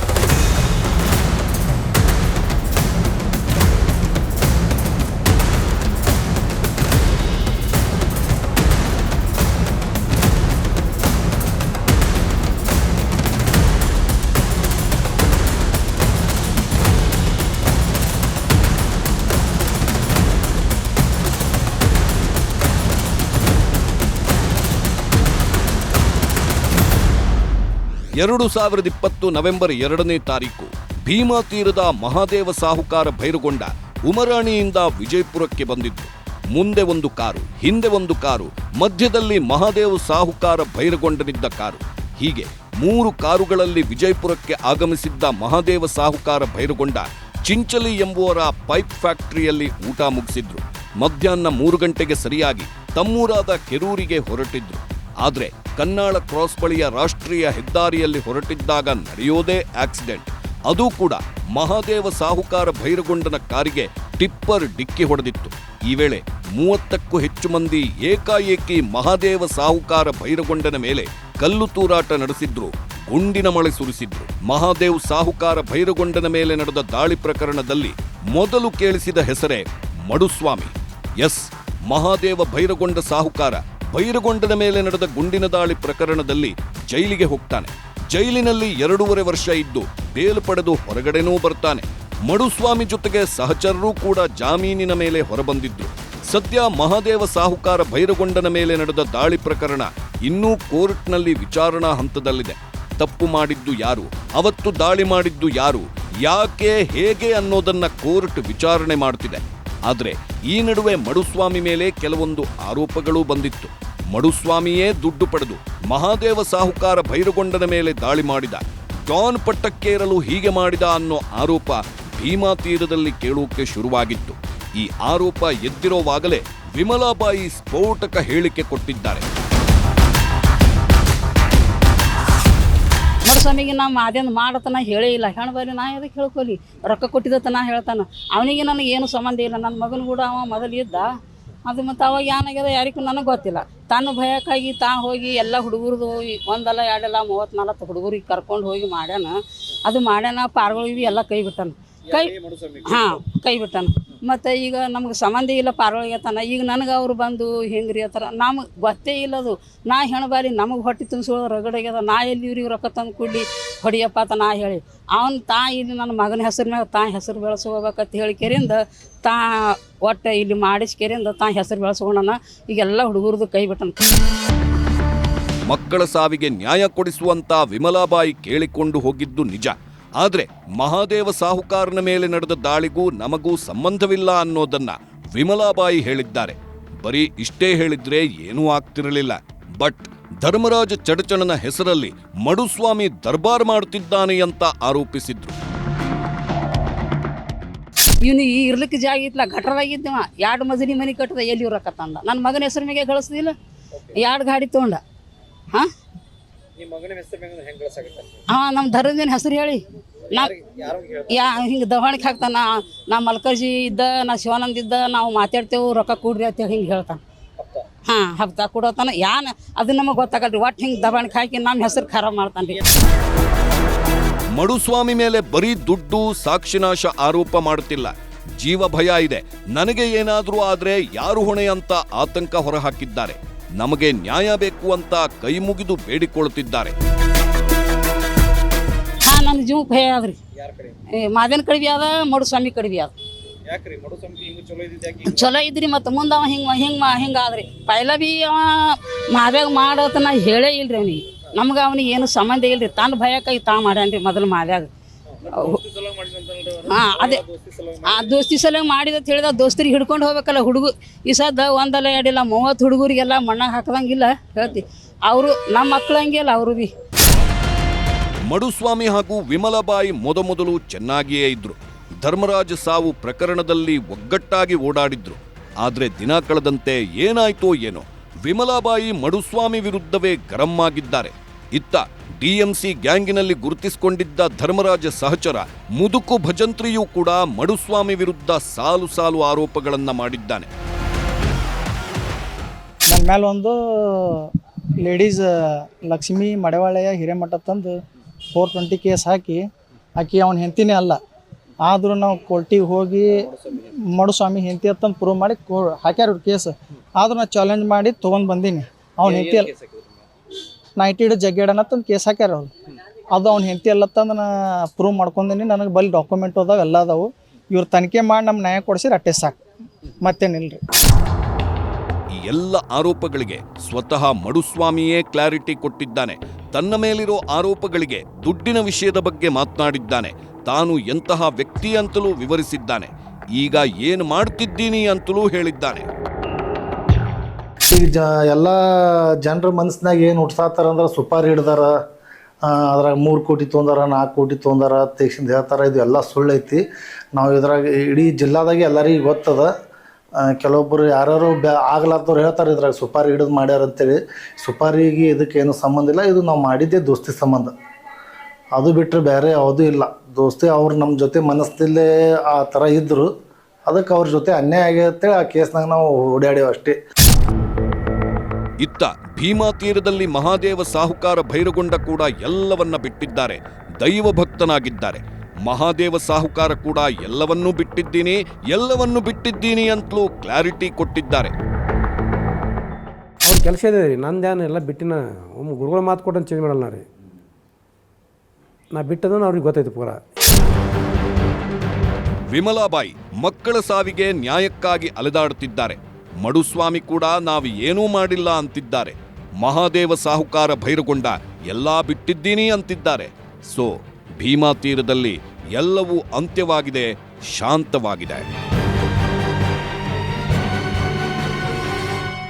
[SPEAKER 5] ಎರಡು ಸಾವಿರದ ಇಪ್ಪತ್ತು ನವೆಂಬರ್ ಎರಡನೇ ತಾರೀಕು ಭೀಮಾ ತೀರದ ಮಹಾದೇವ ಸಾಹುಕಾರ ಭೈರುಗೊಂಡ ಉಮರಾಣಿಯಿಂದ ವಿಜಯಪುರಕ್ಕೆ ಬಂದಿದ್ದು. ಮುಂದೆ ಒಂದು ಕಾರು, ಹಿಂದೆ ಒಂದು ಕಾರು, ಮಧ್ಯದಲ್ಲಿ ಮಹಾದೇವ ಸಾಹುಕಾರ ಭೈರಗೊಂಡನಿದ್ದ ಕಾರು. ಹೀಗೆ ಮೂರು ಕಾರುಗಳಲ್ಲಿ ವಿಜಯಪುರಕ್ಕೆ ಆಗಮಿಸಿದ್ದ ಮಹಾದೇವ ಸಾಹುಕಾರ ಭೈರಗೊಂಡ ಚಿಂಚಲಿ ಎಂಬುವರ ಪೈಪ್ ಫ್ಯಾಕ್ಟರಿಯಲ್ಲಿ ಊಟ ಮುಗಿಸಿದ್ರು. ಮಧ್ಯಾಹ್ನ ಮೂರು ಗಂಟೆಗೆ ಸರಿಯಾಗಿ ತಮ್ಮೂರಾದ ಕೆರೂರಿಗೆ ಹೊರಟಿದ್ರು. ಆದ್ರೆ ಕನ್ನಾಳ ಕ್ರಾಸ್ ಬಳಿಯ ರಾಷ್ಟ್ರೀಯ ಹೆದ್ದಾರಿಯಲ್ಲಿ ಹೊರಟಿದ್ದಾಗ ನಡೆಯೋದೇ ಆಕ್ಸಿಡೆಂಟ್. ಅದು ಕೂಡ ಮಹಾದೇವ ಸಾಹುಕಾರ ಭೈರಗೊಂಡನ ಕಾರಿಗೆ ಟಿಪ್ಪರ್ ಡಿಕ್ಕಿ ಹೊಡೆದಿತ್ತು. ಈ ವೇಳೆ ಮೂವತ್ತಕ್ಕೂ ಹೆಚ್ಚು ಮಂದಿ ಏಕಾಏಕಿ ಮಹಾದೇವ ಸಾಹುಕಾರ ಭೈರಗೊಂಡನ ಮೇಲೆ ಕಲ್ಲು ತೂರಾಟ ನಡೆಸಿದ್ರು, ಗುಂಡಿನ ಮಳೆ ಸುರಿಸಿದ್ರು. ಮಹಾದೇವ್ ಸಾಹುಕಾರ ಭೈರಗೊಂಡನ ಮೇಲೆ ನಡೆದ ದಾಳಿ ಪ್ರಕರಣದಲ್ಲಿ ಮೊದಲು ಕೇಳಿಸಿದ ಹೆಸರೇ ಮಡುಸ್ವಾಮಿ. ಎಸ್, ಮಹಾದೇವ ಭೈರಗೊಂಡ ಸಾಹುಕಾರ. ಭೈರಗೊಂಡನ ಮೇಲೆ ನಡೆದ ಗುಂಡಿನ ದಾಳಿ ಪ್ರಕರಣದಲ್ಲಿ ಜೈಲಿಗೆ ಹೋಗ್ತಾನೆ. ಜೈಲಿನಲ್ಲಿ ಎರಡೂವರೆ ವರ್ಷ ಇದ್ದು ಬೇಲ್ ಪಡೆದು ಹೊರಗಡೆನೂ ಬರ್ತಾನೆ. ಮಡುಸ್ವಾಮಿ ಜೊತೆಗೆ ಸಹಚರರೂ ಕೂಡ ಜಾಮೀನಿನ ಮೇಲೆ ಹೊರಬಂದಿದ್ದು. ಸದ್ಯ ಮಹಾದೇವ ಸಾಹುಕಾರ ಭೈರಗೊಂಡನ ಮೇಲೆ ನಡೆದ ದಾಳಿ ಪ್ರಕರಣ ಇನ್ನೂ ಕೋರ್ಟ್ನಲ್ಲಿ ವಿಚಾರಣಾ ಹಂತದಲ್ಲಿದೆ. ತಪ್ಪು ಮಾಡಿದ್ದು ಯಾರು? ಅವತ್ತು ದಾಳಿ ಮಾಡಿದ್ದು ಯಾರು? ಯಾಕೆ? ಹೇಗೆ ಅನ್ನೋದನ್ನ ಕೋರ್ಟ್ ವಿಚಾರಣೆ ಮಾಡ್ತಿದೆ. ಆದ್ರೆ ಈ ನಡುವೆ ಮಡುಸ್ವಾಮಿ ಮೇಲೆ ಕೆಲವೊಂದು ಆರೋಪಗಳು ಬಂದಿತ್ತು. ಮಡುಸ್ವಾಮಿಯೇ ದುಡ್ಡು ಪಡೆದು ಮಹಾದೇವ ಸಾಹುಕಾರ ಭೈರಗೊಂಡನ ಮೇಲೆ ದಾಳಿ ಮಾಡಿದ. ಡಾನ್ ಪಟ್ಟಕ್ಕೇರಲು ಹೀಗೆ ಮಾಡಿದ ಅನ್ನೋ ಆರೋಪ ಭೀಮಾ ತೀರದಲ್ಲಿ ಕೇಳೋಕೆ ಶುರುವಾಗಿತ್ತು. ಈ ಆರೋಪ ಎದ್ದಿರೋವಾಗಲೇ ವಿಮಲಾಬಾಯಿ ಸ್ಫೋಟಕ ಹೇಳಿಕೆ ಕೊಟ್ಟಿದ್ದಾರೆ.
[SPEAKER 2] ಮರುಸ್ವಾಮಿಗೆ ನಾ ಮಾದೇನು ಮಾಡತನ ಹೇಳೇ ಇಲ್ಲ. ಹೆಣ್ಬಲ್ಲಿ ನಾ ಎದಕ್ಕೆ ಹೇಳ್ಕೊಲಿ? ರೊಕ್ಕ ಕೊಟ್ಟಿದ್ದತ್ತ ನಾ ಹೇಳ್ತಾನೆ. ಅವನಿಗೆ ನನಗೆ ಏನು ಸಂಬಂಧ ಇಲ್ಲ. ನನ್ನ ಮಗನ ಕೂಡ ಅವ ಮೊದಲು ಇದ್ದ. ಅದು ಮತ್ತು ಅವಾಗ ಏನಾಗ್ಯದ ಯಾರಿಗೂ ನನಗೆ ಗೊತ್ತಿಲ್ಲ. ತಾನು ಭಯಕ್ಕಾಗಿ ತಾ ಹೋಗಿ ಎಲ್ಲ ಹುಡುಗರದು ಒಂದಲ್ಲ, ಎರಡಲ್ಲ, ಮೂವತ್ತು ನಾಲ್ಕು ಹುಡುಗರಿಗೆ ಕರ್ಕೊಂಡು ಹೋಗಿ ಮಾಡ್ಯಾನ. ಅದು ಮಾಡ್ಯಾನ ಪಾರ್ಗಳಿವಿ ಎಲ್ಲ ಕೈ ಬಿಟ್ಟಾನ. ಕೈ ಹಾಂ ಕೈ ಬಿಟ್ಟಾನ. ಮತ್ತು ಈಗ ನಮ್ಗೆ ಸಂಬಂಧ ಇಲ್ಲ ಪಾರ್ವಳಿಗೆ ತಾನ ಈಗ ನನಗೆ ಅವ್ರು ಬಂದು ಹೆಂಗ್ರಿ ಅಂತಾರ ನಮಗೆ ಗೊತ್ತೇ ಇಲ್ಲ ಅದು. ನಾ ಹೆಣಬಾರಿ ನಮಗೆ ಹೊಟ್ಟೆ ತುಂಬಿಸೋದು ರಗಡಾಗ್ಯದ ನಾ ಎಲ್ಲಿ ಇವ್ರಿಗೆ ರೊಕ್ಕ ತಂದು ಕೊಡ್ಲಿ? ಹೊಡಿಯಪ್ಪ ಅಂತ ನಾ ಹೇಳಿ. ಅವ್ನು ತಾ ಇಲ್ಲಿ ನನ್ನ ಮಗನ ಹೆಸರು ಮ್ಯಾಗ ತಾ ಹೆಸರು ಬೆಳೆಸ್ಕೋಬೇಕಂತ ಹೇಳಿ ಕೆರೆಯಿಂದ ತಾ ಒಟ್ಟು ಇಲ್ಲಿ ಮಾಡಿಸ್ ಕೆರೆಯಿಂದ ತಾ ಹೆಸರು ಬೆಳೆಸ್ಕೊಂಡನ. ಈಗೆಲ್ಲ ಹುಡುಗರದು ಕೈ ಬಿಟ್ಟನ.
[SPEAKER 5] ಮಕ್ಕಳ ಸಾವಿಗೆ ನ್ಯಾಯ ಕೊಡಿಸುವಂತ ವಿಮಲಾಬಾಯಿ ಕೇಳಿಕೊಂಡು ಹೋಗಿದ್ದು ನಿಜ. ಆದ್ರೆ ಮಹಾದೇವ ಸಾಹುಕಾರನ ಮೇಲೆ ನಡೆದ ದಾಳಿಗೂ ನಮಗೂ ಸಂಬಂಧವಿಲ್ಲ ಅನ್ನೋದನ್ನ ವಿಮಲಾಬಾಯಿ ಹೇಳಿದ್ದಾರೆ. ಬರೀ ಇಷ್ಟೇ ಹೇಳಿದ್ರೆ ಏನೂ ಆಗ್ತಿರಲಿಲ್ಲ. ಬಟ್ ಧರ್ಮರಾಜ ಚಡಚಣನ ಹೆಸರಲ್ಲಿ ಮಡುಸ್ವಾಮಿ ದರ್ಬಾರ್ ಮಾಡುತ್ತಿದ್ದಾನೆ ಅಂತ ಆರೋಪಿಸಿದ್ರು.
[SPEAKER 2] ಇವನು ಈ ಇರ್ಲಿಕ್ಕೆ ಜಾಗ ಇತ್ತಲ್ಲ ಗಟ್ರದಾಗಿದ್ದವ ಎರಡು ಮಜನಿ ಮನೆ ಕಟ್ಟದ ಎಲ್ಲಿ ಇವ್ರಕ್ಕ ತಂದ? ನನ್ನ ಮಗನ ಹೆಸರು ಮೇಲೆ ಗಳಿಸ್ದಿಲ್ಲ. ಎರಡು ಗಾಡಿ ತೊಗೊಂಡ? ಹಾಂ? ಹಾಂ ನಮ್ಮ ಧರ್ಮದಿನ ಹೆಸರು ಹೇಳಿ. ನಾ ಯಾ ಹಿಂಗೆ ದವಾಣಿಗೆ ಹಾಕ್ತಾನ. ನಾ ಮಲ್ಕರ್ಜಿ ಇದ್ದ ನಾ ಶಿವಾನಂದ ಇದ್ದ ನಾವು ಮಾತಾಡ್ತೇವೆ ರೊಕ್ಕ ಕೊಡ್ರಿ ಅಂತ ಹಿಂಗೆ ಹೇಳ್ತಾನೆ. ಹಾಂ ಹಬ್ಬ ಕೊಡೋತನ. ಯಾನ ಅದು ನಮಗೆ ಗೊತ್ತಾಗಲ್ರಿ. ಒಟ್ಟು ಹಿಂಗೆ ದವಾಣಿಗೆ ಹಾಕಿ ನಮ್ಮ ಹೆಸರು ಖರಾಬ್ ಮಾಡ್ತಾನೆ
[SPEAKER 5] ಮಡುಸ್ವಾಮಿ ಮೇಲೆ ಬರೀ ದುಡ್ಡು ಸಾಕ್ಷಿನಾಶ ಆರೋಪ ಮಾಡುತ್ತಿಲ್ಲ. ಜೀವ ಭಯ ಇದೆ. ನನಗೆ ಏನಾದರೂ ಆದರೆ ಯಾರು ಹೊಣೆ ಅಂತ ಆತಂಕ ಹೊರಹಾಕಿದ್ದಾರೆ. ನಮಗೆ ನ್ಯಾಯ ಬೇಕು ಅಂತ ಕೈ ಮುಗಿದು ಬೇಡಿಕೊಳ್ಳುತ್ತಿದ್ದಾರೆ.
[SPEAKER 2] ಹಾಂ ನನ್ನ ಜೀವ ಭಯ ಅದ್ರಿ ಮಾದೇನ ಕಡಿವಿ ಅದ ಮಡುಸ್ವಾಮಿ ಕಡಿವಿ ಅದ. ಚಲೋ ಇದ್ರಿ ಮತ್ತೆ ಮುಂದೆ ಅವ ಹಿಂಗೆ ಹಿಂಗೆ ಹಿಂಗೆ ಆದ್ರಿ ಪೈಲ ಬಿ ಅವ ಮಾದ್ಯಾಗ ಮಾಡೋತ ನಾ ಹೇಳೇ ಇಲ್ರಿ ಅವನಿಗೆ. ನಮ್ಗೆ ಅವನಿಗೆ ಏನು ಸಂಬಂಧ ಇಲ್ರಿ. ತಾನು ಭಯಕ್ಕಾಗಿ ತಾ ಮಾಡ್ಯಾನ್ರಿ ಮೊದಲು ಮಾದ್ಯಾಗ. ಹಾಂ, ಅದೇ. ಆ ದೋಸ್ತಿ ಸಲ ಮಾಡಿದ ಅಂತ ಹೇಳಿದ ದೋಸ್ತರಿಗೆ ಹಿಡ್ಕೊಂಡು ಹೋಗ್ಬೇಕಲ್ಲ ಹುಡುಗ. ಈ ಸದ ಒಂದಲ್ಲ ಎರಡಿಲ್ಲ, ಮೂವತ್ತು ಹುಡುಗರಿಗೆಲ್ಲ ಮಣ್ಣಾಗ ಹಾಕದಂಗಿಲ್ಲ, ಹೇಳ್ತಿ. ಅವರು ನಮ್ಮ ಮಕ್ಳು ಹಂಗಿಲ್ಲ ಅವರು ಬಿ.
[SPEAKER 5] ಮಡುಸ್ವಾಮಿ ಹಾಗೂ ವಿಮಲಬಾಯಿ ಮೊದಮೊದಲು ಚೆನ್ನಾಗಿಯೇ ಇದ್ರು. ಧರ್ಮರಾಜ ಸಾವು ಪ್ರಕರಣದಲ್ಲಿ ಒಗ್ಗಟ್ಟಾಗಿ ಓಡಾಡಿದ್ರು. ಆದ್ರೆ ದಿನ ಕಳೆದಂತೆ ಏನಾಯ್ತೋ ಏನೋ. ವಿಮಲಾಬಾಯಿ ಮಡುಸ್ವಾಮಿ ವಿರುದ್ಧವೇ ಗರಂ ಆಗಿದ್ದಾರೆ. ಇತ್ತ ಡಿಎಂಸಿ ಗ್ಯಾಂಗಿನಲ್ಲಿ ಗುರುತಿಸಿಕೊಂಡಿದ್ದ ಧರ್ಮರಾಜ ಸಹಚರ ಮುದುಕು ಭಜಂತ್ರಿಯೂ ಕೂಡ ಮಡುಸ್ವಾಮಿ ವಿರುದ್ಧ ಸಾಲು ಸಾಲು ಆರೋಪಗಳನ್ನು ಮಾಡಿದ್ದಾನೆ.
[SPEAKER 6] ನನ್ನ ಮೇಲೆ ಒಂದು ಲೇಡೀಸ್ ಲಕ್ಷ್ಮಿ ಮಡವಾಳೆಯ ಹಿರೇಮಠ ತಂದು ಫೋರ್ ಟ್ವೆಂಟಿ ಕೇಸ್ ಹಾಕಿ ಆಕಿ ಅವನ ಹೆಂತಿನೇ ಅಲ್ಲ. ಆದರೂ ನಾವು ಕೋರ್ಟಿಗೆ ಹೋಗಿ ಮಡುಸ್ವಾಮಿ ಹೆಂತಿ ಅಂತಂದು ಪ್ರೂವ್ ಮಾಡಿ ಕೋ ಹಾಕ್ಯಾರ ಕೇಸ್ ಆದರೂ ನಾನು ಚಾಲೆಂಜ್ ಮಾಡಿ ತೊಗೊಂಡು ಬಂದೀನಿ. ಅವ್ನ ಹೆಂಡತಿ ಅಲ್ಲ ನೈಟಿಡ್ ಜಗ್ಗೇಡನ ತಂದು ಕೇಸ್ ಹಾಕ್ಯಾರ ಅವ್ರು. ಅದು ಅವ್ನ ಹೆಂಡತಿ ಅಲ್ಲತ್ತಂದು ನಾ ಪ್ರೂವ್ ಮಾಡ್ಕೊಂಡಿನಿ ನನಗೆ ಬಲ್ಲಿ ಡಾಕ್ಯುಮೆಂಟ್ ಅದಾವೆ ಎಲ್ಲ ಅದಾವು. ಇವ್ರು ತನಿಖೆ ಮಾಡಿ ನಮ್ಮ ನ್ಯಾಯ ಕೊಡಿಸಿ ಅಟ್ಟೆ ಸಾಕು. ಮತ್ತೇನಿಲ್ಲ ರೀ
[SPEAKER 5] ಈ ಎಲ್ಲ ಆರೋಪಗಳಿಗೆ ಸ್ವತಃ ಮಡುಸ್ವಾಮಿಯೇ ಕ್ಲಾರಿಟಿ ಕೊಟ್ಟಿದ್ದಾನೆ. ತನ್ನ ಮೇಲಿರೋ ಆರೋಪಗಳಿಗೆ ದುಡ್ಡಿನ ವಿಷಯದ ಬಗ್ಗೆ ಮಾತನಾಡಿದ್ದಾನೆ. ತಾನು ಎಂತಹ ವ್ಯಕ್ತಿ ಅಂತಲೂ ವಿವರಿಸಿದ್ದಾನೆ. ಈಗ ಏನು ಮಾಡ್ತಿದ್ದೀನಿ ಅಂತಲೂ ಹೇಳಿದ್ದಾನೆ.
[SPEAKER 3] ಈಗ ಜ ಎಲ್ಲ ಜನರ ಮನಸ್ಸಿನಾಗ ಏನು ಹುಟ್ಸಾತಾರ ಅಂದ್ರೆ ಸುಪಾರಿ ಹಿಡ್ದಾರ ಅದ್ರಾಗ ಮೂರು ಕೋಟಿ ತೊಂದಾರ ನಾಲ್ಕು ಕೋಟಿ ತೊಂದಾರ, ತೆಗ್ಸಿಂದ ಹೇಳ್ತಾರೆ, ಇದು ಎಲ್ಲ ಐತಿ. ನಾವು ಇದ್ರಾಗ ಇಡೀ ಜಿಲ್ಲಾದಾಗೆ ಎಲ್ಲರಿಗೆ ಗೊತ್ತದ ಕೆಲವೊಬ್ಬರು ಯಾರು ಬ್ಯಾ ಆಗ್ಲಾರ್ದವ್ರು ಹೇಳ್ತಾರೆ ಇದ್ರಾಗ ಸುಪಾರಿ ಹಿಡಿದು ಮಾಡ್ಯಾರ ಅಂತೇಳಿ. ಸುಪಾರಿಗೆ ಇದಕ್ಕೆ ಏನು ಸಂಬಂಧ ಇಲ್ಲ, ಇದು ನಾವು ಮಾಡಿದ್ದೆ ದೋಸ್ತಿ ಸಂಬಂಧ. ಅದು ಬಿಟ್ಟರೆ ಬೇರೆ ಯಾವುದೂ ಇಲ್ಲ. ದೋಸ್ತಿ ಅವ್ರು ನಮ್ಮ ಜೊತೆ ಮನಸ್ಸಲ್ಲೇ ಆ ಥರ ಇದ್ದರು ಅದಕ್ಕೆ ಅವ್ರ ಜೊತೆ ಅನ್ಯಾಯ ಆಗೈತೆ ಆ ಕೇಸ್ನಾಗ ನಾವು ಓಡಾಡೇವು ಅಷ್ಟೇ.
[SPEAKER 5] ಇತ್ತ ಭೀಮಾ ತೀರದಲ್ಲಿ ಮಹಾದೇವ ಸಾಹುಕಾರ ಭೈರಗೊಂಡ ಕೂಡ ಎಲ್ಲವನ್ನ ಬಿಟ್ಟಿದ್ದಾರೆ. ದೈವ ಭಕ್ತನಾಗಿದ್ದಾರೆ ಮಹಾದೇವ ಸಾಹುಕಾರ ಕೂಡ ಎಲ್ಲವನ್ನೂ ಬಿಟ್ಟಿದ್ದೀನಿ ಎಲ್ಲವನ್ನೂ ಬಿಟ್ಟಿದ್ದೀನಿ ಅಂತಲೂ ಕ್ಲಾರಿಟಿ ಕೊಟ್ಟಿದ್ದಾರೆ.
[SPEAKER 4] ಅವ್ರ ಕೆಲಸ ಇದೆ ರೀ ನಂದೇನು ಎಲ್ಲ ಬಿಟ್ಟಿನ ಒಮ್ಮೆ ಗುರುಗಳ ಮಾತು ಕೊಟ್ಟು ಚೇಂಜ್ ಮಾಡಲ್ಲ ರೀ. ನಾ ಬಿಟ್ಟದನ್ನು ಅವ್ರಿಗೆ ಗೊತ್ತೈತೆ ಪೂರ.
[SPEAKER 5] ವಿಮಲಾಬಾಯಿ ಮಕ್ಕಳ ಸಾವಿಗೆ ನ್ಯಾಯಕ್ಕಾಗಿ ಅಲೆದಾಡುತ್ತಿದ್ದಾರೆ ಮಡುಸ್ವಾಮಿ ಕೂಡ ನಾವು ಏನೂ ಮಾಡಿಲ್ಲ ಅಂತಿದ್ದಾರೆ. ಮಹಾದೇವ ಸಾಹುಕಾರ ಭೈರಗೊಂಡ ಎಲ್ಲ ಬಿಟ್ಟಿದ್ದೀನಿ ಅಂತಿದ್ದಾರೆ. ಸೊ ಭೀಮಾ ತೀರದಲ್ಲಿ ಎಲ್ಲವೂ ಅಂತ್ಯವಾಗಿದೆ, ಶಾಂತವಾಗಿದೆ.